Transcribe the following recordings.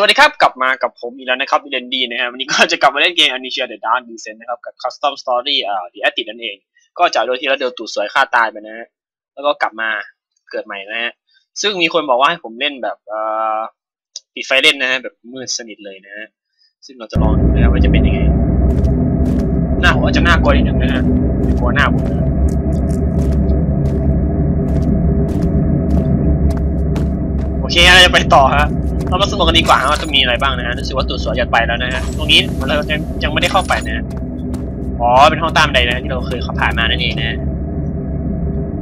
วัสดีครับ กลับมากับผมอีกแล้วนะครับเลนดีนะฮะวันนี้ก็จะกลับมาเล่นเกม Amnesia The Dark Descent นะครับ กับ Custom Story อ่า The Addict นั่นเอง ก็จากโดยที่เราเดินตูดสวยฆ่าตายไปนะฮะแล้วก็กลับมาเกิดใหม่นะฮะซึ่งมีคนบอกว่าให้ผมเล่นแบบอ่าปิดไฟเล่นนะฮะแบบมืดสนิทเลยนะฮะซึ่งเราจะลองดูนะว่าจะเป็นยังไง หน้าผมอาจจะน่ากลัวนิดหนึ่งนะฮะกลัวหน้าผมนะโอ เคเราจะไปต่อฮะเรามาสำรวจกันดีกว่าว่าจะมีอะไรบ้างนะฮะรู้สึกว่าตัวสวยอยากไปแล้วนะฮะตรงนี้มันเรายังไม่ได้เข้าไปนะฮะอ๋อเป็นห้องตามใดนะที่เราเคยเขาผ่านมานั่นเองนะ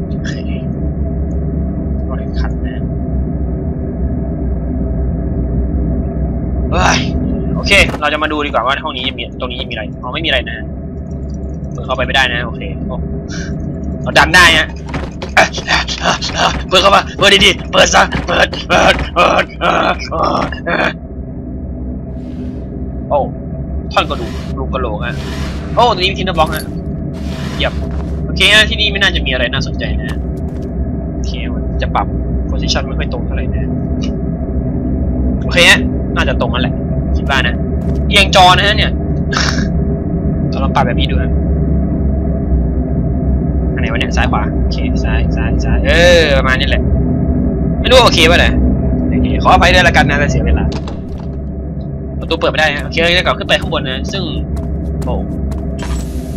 โอเครถขันนะเฮ้ยโอเค เราจะมาดูดีกว่าว่าห้องนี้มีตรงนี้มีอะไรอ๋อไม่มีอะไรนะเปิดเข้าไปไม่ได้นะ โอเคโอ้เราดันได้ฮะ เปิดเข้ามาเปิดดีๆเปิดซะเปิดเปิดเปิดเออเออเออโอ้ท่อนกระดูกลูกกระโหลกฮะโอ้ตรงนี้มีทินเนอร์บล็อกฮะเยี่ยมโอเคฮะที่นี่ไม่น่าจะมีอะไรน่าสนใจนะโอเคจะปรับโพซิชันไม่ค่อยตรงเท่าไหร่นะโอเคฮะน่าจะตรงนั่นแหละคิดว่านะเอียงจอนะฮะเนี่ยเราลองปรับแบบนี้ดูนะ นไหนวะเนี่ยซ้ายขวาโอเคซ้ายซ้ายซ้ายเออประมาณนี้แหละ ไม่รู้ว่าโอเคป่ะเนี่ยโอเคขออภัยด้วยละกันนะแต่เสียเวลาประตูเปิดไม่ได้นะโอเคจะกลับขึ้นไปข้างบนนะซึ่งโอ้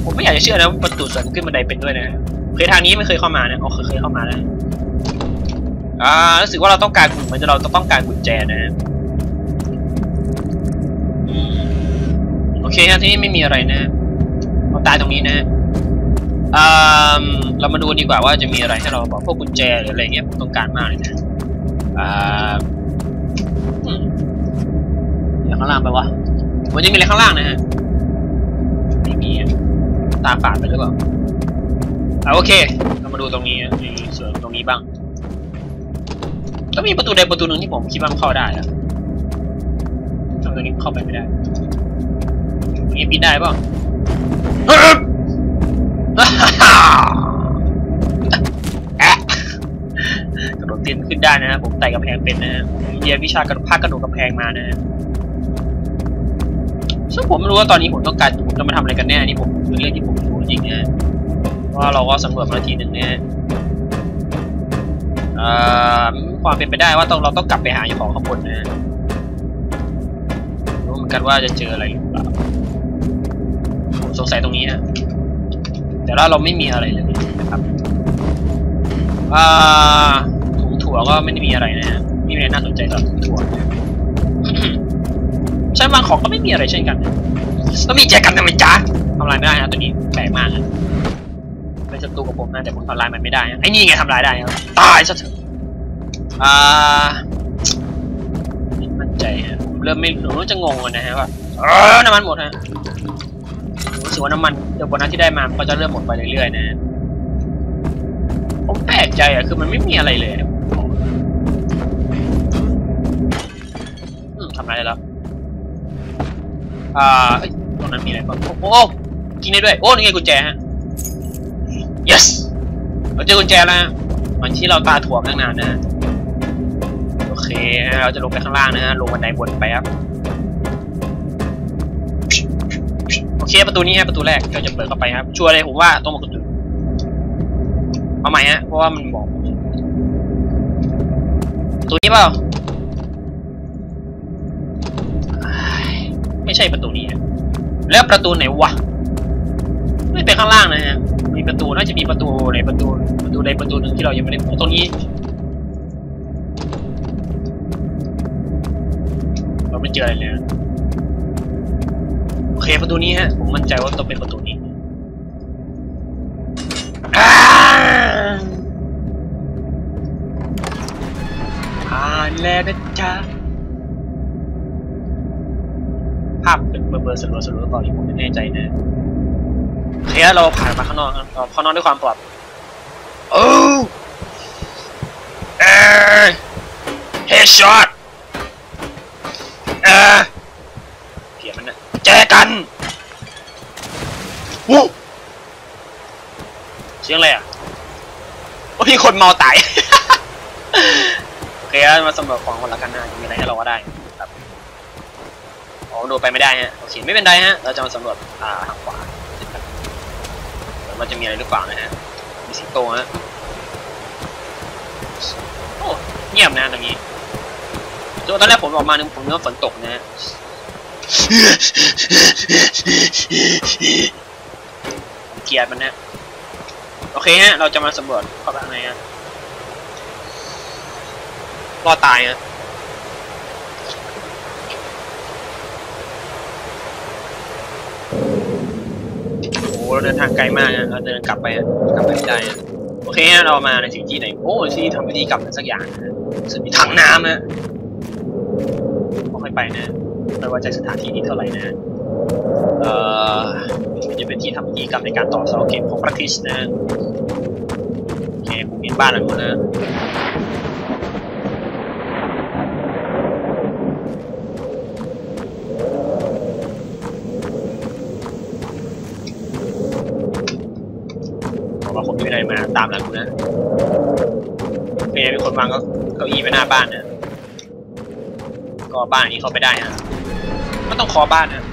ผมไม่อยากจะเชื่อนะว่าประตูส่วนขึ้นบันไดเป็นด้วยนะเคยทางนี้ไม่เคยเข้ามานะอ๋อเคยเคยเข้ามาแล้วอ่ารู้สึกว่าเราต้องการเหมือนจะเราต้องการกุญแจนะอืมโอเคฮะที่นี่ไม่มีอะไรนะเราตายตรงนี้นะอ่า เรามาดูดีกว่าว่าจะมีอะไรให้เราบอกพวกกุญแจหรืออะไรเงี้ยผมต้องการมากเลยนะอ่าอย่าข้างล่างไปวะมันจะมีอะไรข้างล่างนะฮะไม่มีตาฝาดไปหรือเปล่าอ่าโอเค เรามาดูตรงนี้นะมีส่วนตรงนี้บ้างก็มีประตูใดประตูหนึ่งที่ผมคิดว่ามันเข้าได้อะทำไมตรงนี้เข้าไปไม่ได้ตรงนี้ปิดได้เปล่าแอะ กระโดดเตียนขึ้นได้นะผมไต่กำแพงเป็นนะผมเรียนวิชากระภาคกระโดดกำแพงมานะซึ่งผมไม่รู้ว่าตอนนี้ผมต้องการผมจะมาทำอะไรกันแน่นี่ผมเป็นเรื่องที่ผมรู้จริงนะว่าเราก็สำรวจมาทีหนึ่งนะฮะเอ่อมีความเป็นไปได้ว่าต้องเราต้องกลับไปหาอย่ของข้างบนนะรู้เหมือนกันว่าจะเจออะไรหรือเปล่าผมสงสัยตรงนี้ฮะ แต่ว่าเราไม่มีอะไรเลยนะครับอ่าถุงถั่วก็ไม่ได้มีอะไรนะฮะไม่มีอะไรน่าสนใจสำหรับถุงถั่วใช่บางของก็ไม่มีอะไรเช่นกันก็มีแจกันทำไมจ๊ะทำลายไม่ได้ฮะตัวนี้แปลกมากฮะเป็นศัตรูกับผมนะแต่ผมทำลายมันไม่ได้ฮะไอ้นี่ไงทำลายได้ครับตายซะเถอะอ่ามั่นใจฮะผมเริ่มไม่รู้จะงงกันนะฮะว่าเออน้ำมันหมดฮะ รู้สึกว่าน้ำมันเดี๋ยวโบนัสที่ได้มามันก็จะเริ่มหมดไปเรื่อยๆนะผมแปลกใจอะคือมันไม่มีอะไรเลยอืมทำไรได้แล้วอ่าเอ้ยตรงนั้นมีอะไรบ้างโอ้โหกินได้ด้วย โอ้นี่ไงกุญแจฮะ yes เราเจอกุญแจแล้วฮะเหมันที่เราตาถ่วงตั้งนานนะโอเค เราจะลงไปข้างล่างนะฮะลงบันไดบนไปครับ เคประตูนี้ฮะประตูแรกก็จะเปิดเข้าไปครับ ชัวร์เลยผมว่าต้องมาประตูเอาใหม่ฮะเพราะว่ามันบอกประตูนี้เปล่าไม่ใช่ประตูนี้แล้วประตูไหนวะไม่เป็นข้างล่างนะฮะมีประตูน่าจะมีประตูในประตูประตูใดประตูหนึ่งที่เรายังไม่ได้ตรงนี้ เราไม่เจออะไรเลย เคประตูนี้ฮะผมมั่นใจว่าต้องเป็นประตูนี้ผ่านแล้วนะจ๊ะภาพเป็นเบลอๆสลัวๆหรือเปล่าที่ผมไม่แน่ใจนะโอเคเราผ่านมาข้างนอกเราข้างนอกด้วยความปลอดโอ้เออเฮดช็อตเออเกลียดมันนะ เจอ กันวู้เสียงอะไรอะว่าพี่คนเมาตาย โอเคครับมาสำรวจของคนละกันนะมีอะไรให้เราก็ได้ครับอ๋อโดดไปไม่ได้ฮะโอเคไม่เป็นไรฮะ เราจะมาสำรวจอ่าทางขวามันจะมีอะไรหรือเปล่านะฮะ มีสิงโตฮะ โอ้เงียบนะตรงนี้ตอนแรกผมออกมานึกผมนึกว่าฝนตกนะฮะ เกียดมันนะโอเคฮะ เราจะมาสำรวจเข้าไปข้างในฮะรอดตายฮะโอ้เราเดินทางไกลมากอะเราเดินกลับไปอะกลับไปไม่ได้อะโอเคฮะเรามาในสิ่งที่ไหน โอ้ที่ทำพิธีกรรมสักอย่างนะซึ่งมีถังน้ำนะค่ไปนะ ไม่ว่าจะสถานที่นี้เท่าไหร่นะ เอ่อจะเป็นที่ทำพิธีกรรมในการต่อเสาเข็มของพระคริสต์นะโอเคผมเห็นบ้านหลังนู้นนะบอกว่าผมไม่ได้มาตามหลังกูนะเป็นมีคนวางเก็เก้าอี้ไว้หน้าบ้านนะ ก็บ้านนี้เข้าไปได้นะ ไม่ต้องขอบ้านนะ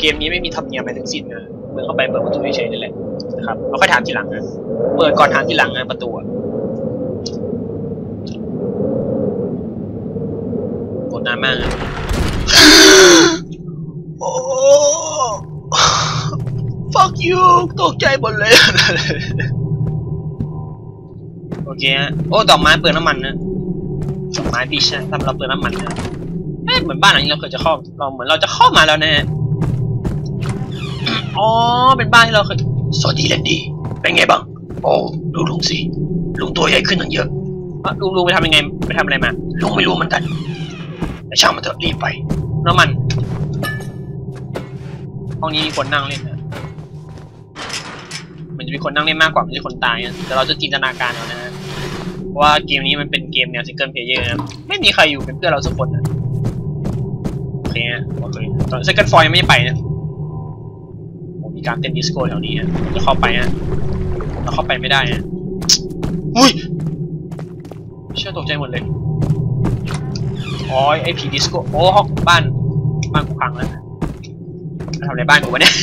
เกมนี้ไม่มีธรรมเนียมอะไรทั้งสิ้นนะเมื่อเข้าไปเปิดประตูเฉยๆนี่แหละนะครับเราค่อยถามทีหลังนะเปิดก่อนถามทีหลังนะประตูอะกดน้ำมากนะโอ้ fuck you ตกใจหมดเลยโอเคฮะโอ้ดอกไม้เปลืองน้ำมันนะดอกไม้พีชนะทำเราเปลืองน้ำมันนะ เหมือนบ้านหลังนี้เราเคยจะเข้าเราเหมือนเราจะเข้ามาแล้วนะฮะอ๋อ เป็นบ้านที่เราเคยสวัสดีเลนดี้เป็นไงบ้าง โอ้ดูลุงสิ ลุงตัวใหญ่ขึ้นตั้งเยอะลุงลุงไปทำยังไงไปทำอะไรมา ลุงไม่รู้เหมือนกันแต่ช่างมันเถอะรีบไป น้ำมัน ห้องนี้มีคนนั่งเล่นนะมันจะมีคนนั่งเล่นมากกว่ามันจะคนตายนะแต่เราจะจินตนาการเอานะฮะว่าเกมนี้มันเป็นเกมแนวซิงเกิลเพลเยอร์นะไม่มีใครอยู่เป็นเพื่อนเราสักคนนะ ฮะโอเคตอนเซิงเกิลฟอยยังไม่ได้ไปนะผมมีการเต้นดิสโก้แถวนี้ฮะจะเข้าไปฮะเราเข้าไปไม่ได้ฮะอุ้ยเชื่อตกใจหมดเลยอ๋อไอผีดิสโก้โอ้ห้องบ้านบ้านกูพังแล้วทำอะไรบ้านกูวะเนี่ย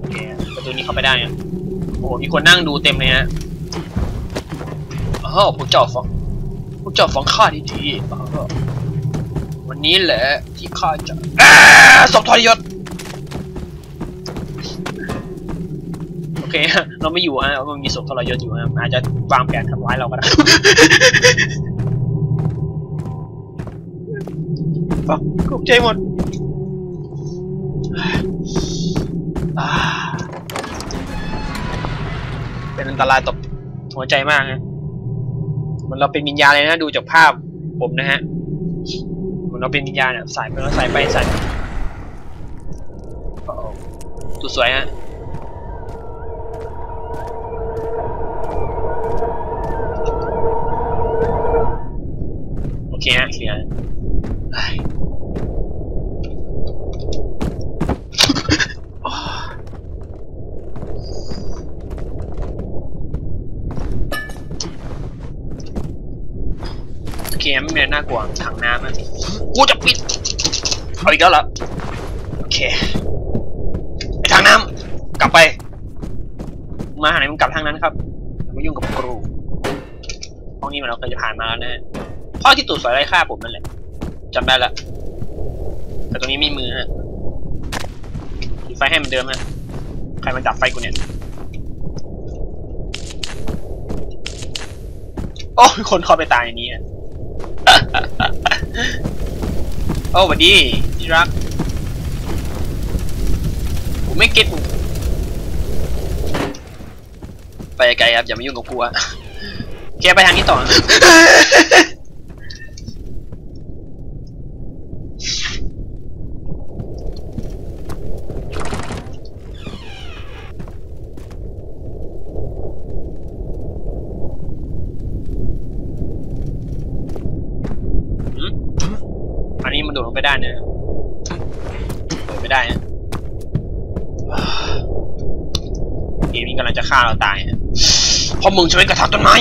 โอเคประตูนี้เข้าไปได้อะโอ้โหมีคนนั่งดูเต็มเลยฮะอ้าวพวกเจ้าฟังพวกเจ้าฟังข้าดีๆ อ้าววันนี้แหละที่ข้าจะอ่าศพทรยศโอเคฮะเราไม่อยู่ฮะมันมีศพทรยศอยู่ฮะอาจจะวางแผนทำร้ายเราก็ได้ฟังตกใจหมดอ่าเป็นอันตรายต่อหัวใจมากฮะเหมันเราเป็นวิญญาณเลยนะดูจากภาพผมนะฮะ เหมันเราเป็นวิญญาณเนี่ยสายไปเราสายไปใส่โอ้โหดูสวยฮะโอเคฮะเคลีย โอเคไม่มีอะไรน่ากลัวถังน้ำอะกูจะปิดเอาอีกแล้วเหรอโอเคไอถังน้ำกลับไป มาหาไหนมึงกลับทางนั้นครับอย่ามายุ่งกับครูห้องนี้มันเราเคยจะผ่านมาแล้วนะพ่อที่ตูดสอยไร้ค่าผมนั่นแหละจำได้ละแต่ตรงนี้มีมือฮะปิดไฟให้มันเดิมฮะใครมาดับไฟกูเนี่ยโอ้ยคนเข้าไปตายในนี้อะ โอ้สวัสดีที่รัก ผมไม่เก็ตมึงไปไกลครับอย่ามายุ่งกับกูอะแกไปทางนี้ต่อ อันนี้มันโดดลงไปได้เนี่ยโดดไม่ได้นะ เกมนี้กำลังจะฆ่าเราตายเพราะมึงใช้กระถางต้นไม้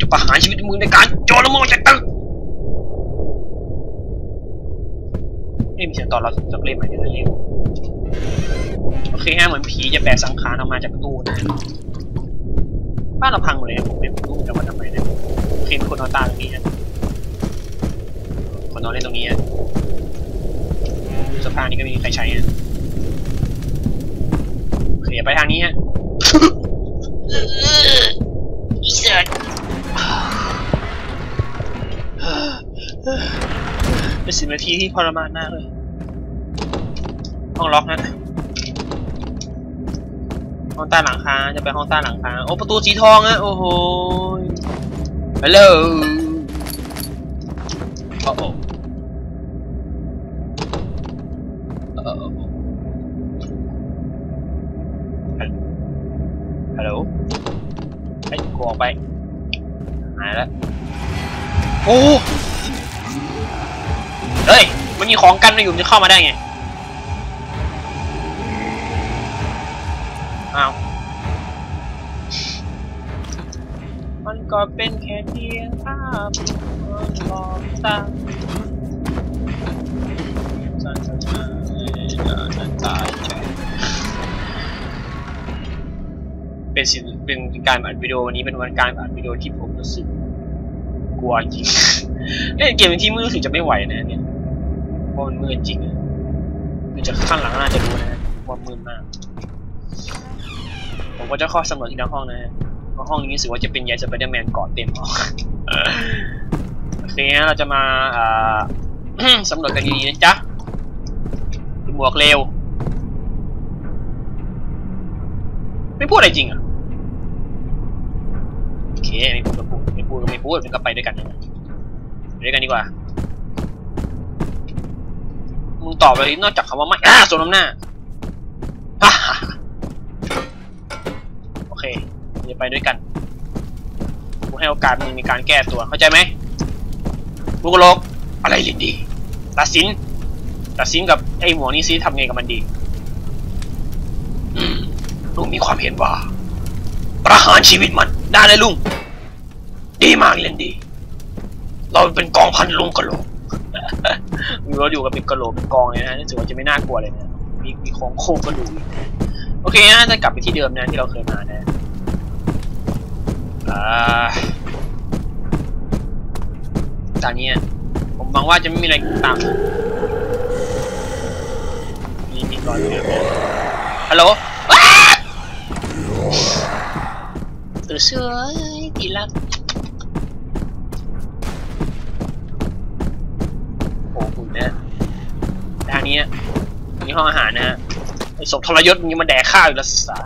จะประหารชีวิตมึงในการโจรละเมอจากตึกไม่มีเสียงตอบรับจากเล่มไหนเลยเล่มโอเคฮะเหมือนผีจะแบกสังขารออกมาจากตู้นะบ้านเราพังหมดเลยนผมไม่รู้จะมาทำไมนะโอเคมีคนนอนตายตรงนี้ฮะคนนอนเล่นตรงนี้ฮะเสภานี้ก็ไม่มีใครใช้ฮะโอเคไปทางนี้ฮะ อีเสิร์เป็นสิบนาทีที่ทรมานมากเลยห้องล็อกนะห้องใต้หลังคาจะไปห้องใต้หลังคาโอ้ประตูสีทองอะโอ้โหฮัลโหลโอ้โหโอ้โหฮัลโหลไอ้กูออกไป หายแล้ว โอ้เฮ้ย มันมีของกันมาอยู่จะเข้ามาได้ไง อ้าว มันก็เป็นแค่เพียงภาพมันหลอกตาสันสันสันตายเป็นสิ่งเป็นการอัดวิดีโอวันนี้เป็นวันการอัดวิดีโอที่ผมรู้สึก ลัวจริงเล่นเกมที่มืดรู้สึกจะไม่ไหวนะเนี่ยเพราะมันมืดจริงอะดูจากข้างหลังน่าจะรู้นะว่ามืดมาก ผมก็จะข้อสำรวจที่ละห้องนะฮะห้องนี้รู้สึกว่าจะเป็นยายสไปเดอร์แมนกาะเต็มห้องโอเคนะเราจะมาอ่าสำรวจกันดีๆนะจ๊ะหมวกเร็ว ไม่พูดอะไรจริงอะโอเคไม่พูด พูดไม่พูดก็ไม่พูดมันก็ไปด้วยกันไปด้วยกันดีกว่ามึงตอบอะไรนอกจากคำว่าไม่อ่าสมน้ำหน้าโอเคจะไปด้วยกันกูให้โอกาสมึงในการแก้ตัวเข้าใจไหมลูกโลกอะไรดีตัดสินตัดสินกับไอ้หมวนี้ซิทำไงกับมันดีลุงมีความเห็นว่า ประหารชีวิตมันได้เลยลุง ดีมากเลนดี เราเป็นกองพันลุงกะโหลกมีรถอยู่กับเป็นกะโหลกเป็นกองเลยนะรู้สึกว่าจะไม่น่ากลัวเลยนะมีมีของโค้งกระดูกอีกโอเคนะจะกลับไปที่เดิมนะที่เราเคยมานะอ่าตอนนี้ผมหวังว่าจะไม่มีอะไรตามมีมีก่อนเลยฮัลโหลตื่นเช้ยดีลักโอ้คุณเนี่ยทางนี้นี่ห้องอาหารนะฮะ ไอ้ศพทรยศมันยังมาแดกข้าวอยู่แล้วสา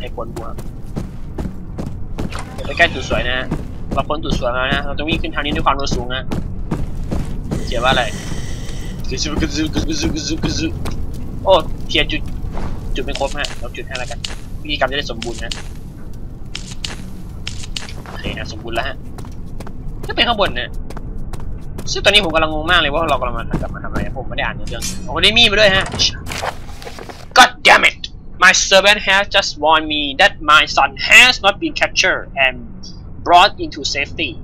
ให้ปวดหัวเดี๋ยวไปใกล้จุดสวยนะฮะเราพ้นจุดสวยแล้วนะเราจะวิ่งขึ้นทางนี้ด้วยความเร็วสูงนะเขียนว่าอะไรกึซึกึซึกึซึกึซึกึซึโอ้เทียนจุดจุดไม่ครบฮะเราจุดให้แล้วกันวิธีการจะได้สมบูรณ์นะโอเคนะสมบูรณ์แล้วฮะจะเป็นข้างบนนะซึ่งตอนนี้ผมกำลังงงมากเลยว่าเรากำลังมากลับมาทำอะไรผมไม่ได้อ่านเนื้อเรื่องผมก็ได้มีมาด้วยฮะ my servant has just warned me that my son has not been captured and brought into safety.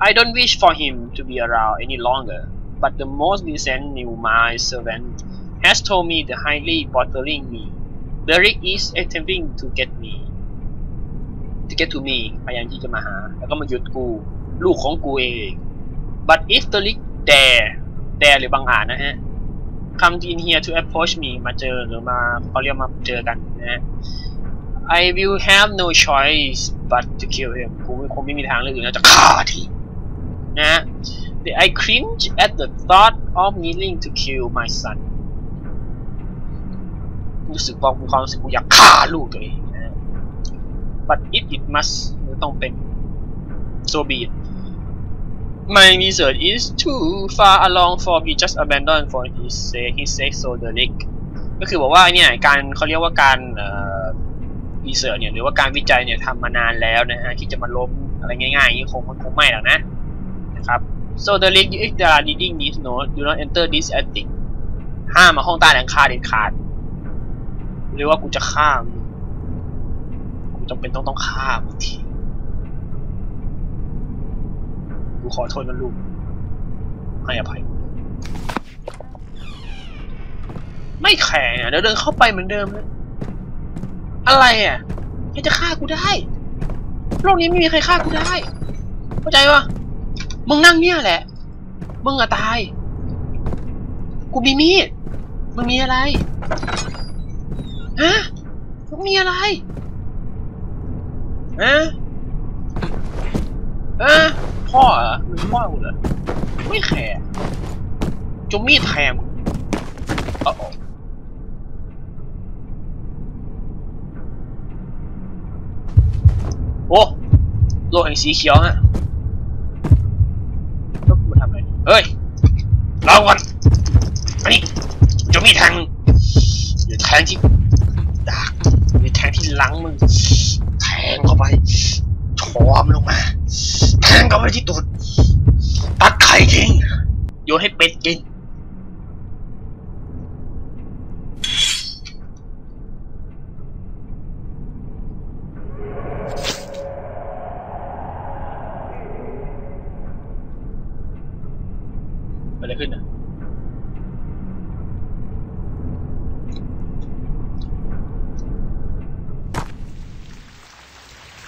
I don't wish for him to be around any longer, but the most recent new my servant has told me the highly bothering me. Derek is attempting to get me to get to me พยายามที่จะมาหา แล้วก็มาหยุดกู ลูกของกูเอง but if Derek dare dare หรือบางอาจนะฮะ come in here to approach me มาเจอหรือมาเขาเรียกมาเจอกันนะ I will have no choice but to kill him กูคงไม่มีทางเลือกอื่นนอกจากฆ่าทีนะฮะ I cringe at the thought of needing to kill my son รู้สึกว่ามีความรู้สึกกูอยากฆ่าลูกตัวเองนะ but if it must ต้องเป็น so be it My research is too far along for me just abandon for his sake his sake so the leg ก็คือบอกว่าเนี่ยการเขาเรียกว่าการเอ่อรีเสิร์ชเนี่ยหรือว่าการวิจัยเนี่ยทำมานานแล้วนะฮะที่จะมาล้มอะไรง่ายๆอย่างนี้คงคงไม่หรอกนะนะครับ so the link if they are reading this note do not enter this attic ห้ามมาห้องใต้หลังคาเด็ดขาด หรือว่ากูจะฆ่ามึงกูจำเป็นต้องต้องฆ่ามึงที กูขอโทษนะลูก ให้อภัย ไม่แข็งอะเดี๋ยวเดินเข้าไปเหมือนเดิมนะอะไรอะใครจะฆ่ากูได้โลกนี้ไม่มีใครฆ่ากูได้ เข้าใจปะมึงนั่งเนี่ยแหละ มึงอะตาย กูมีมีด มึงมีอะไร ฮะ มึงมีอะไร ฮะ ฮะ พ่อเหรอมึงพ่อกูเหรอไม่แคร์จงมีดแทงเออโอ้โลกแห่งสีเขียวฮะแล้วกูมาทำอะไรเฮ้ยรอก่อนมานี่จงมีดแทงมึงอย่าแทงที่ดากอย่าแทงที่หลังมึงแทงเข้าไป ชอมลงมาแทงเข้าไปที่ตูดตัดไข่ทิ้งโยนให้เป็ดกินอะไรขึ้นอะ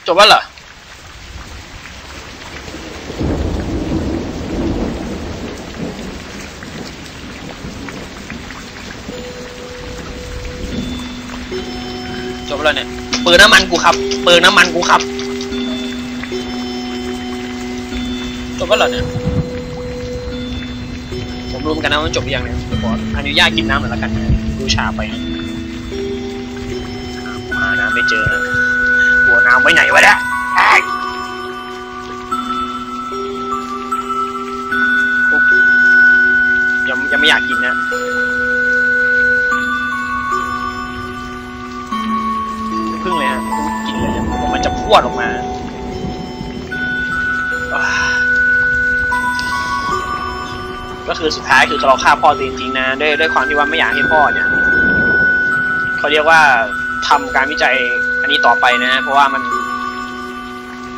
จบแล้วเหรอ แล้วเนี่ยเปิดน้ำมันกูครับเปิดน้ำมันกูครับจบแล้วเหรอเนี่ยผมรู้มกันนะว่ามันจบหรือยังเนี่ยขออนุญาตกินน้ำหน่อยละกันดูชาไปนะหาน้ำไม่เจอนะหัวน้ำไว้ไหนวะเนี่ยยังยังไม่อยากกินนะ งเลยฮะมันจะพรวดออกมาก็คือสุดท้ายคือเราฆ่าพ่อตัวเองจริงๆนะด้วยด้วยความที่ว่าไม่อยากให้พ่อเนี่ยเขาเรียกว่าทำการวิจัยอันนี้ต่อไปนะ เพราะว่ามัน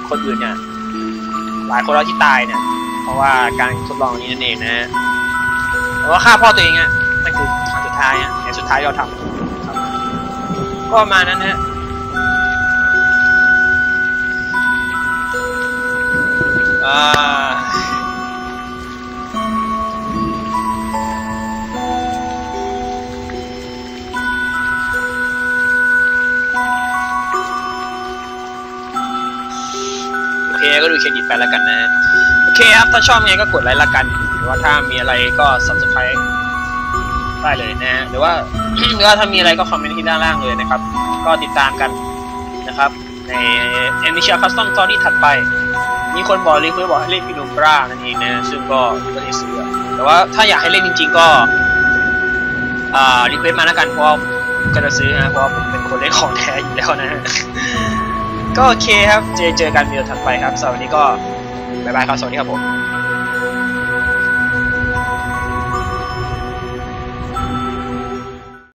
คนอื่นเนี่ยหลายคนแล้วที่ตายเนี่ยเพราะว่าการทดลองนี้นั่นเองนะเพราะว่าฆ่าพ่อตัวเองอะนั่นคือทางสุดท้ายอะในสุดท้ายเราทำก็มานั้นนะ อ่าโอเคก็ดูเครดิตไปแล้วกันนะ โอเคครับ ถ้าชอบไงก็กดไลค์ละกัน หรือว่าถ้ามีอะไรก็ subscribe ได้เลยนะ หรือว่าหรือว่าถ้ามีอะไรก็คอมเมนต์ที่ด้านล่างเลยนะครับ ก็ติดตามกันนะครับ ใน a m i c i a Custom Story ถัดไป มีคนบอกรีเควสบอกให้เล่นพินูบรานั่นเองนะ ซึ่งก็ไม่ได้ซื้อแต่ว่าถ้าอยากให้เล่นจริง ๆ ก็อ่ารีเควสมาแล้วกันเพราะก็จะซื้อนะเพราะผมเป็นคนเล่นของแท้อยู่แล้วนะก็โอเคครับ เจอเจอกันวิดีโอถัดไปครับสำหรับวันนี้ก็บ๊ายบายครับ สวัสดีครับผม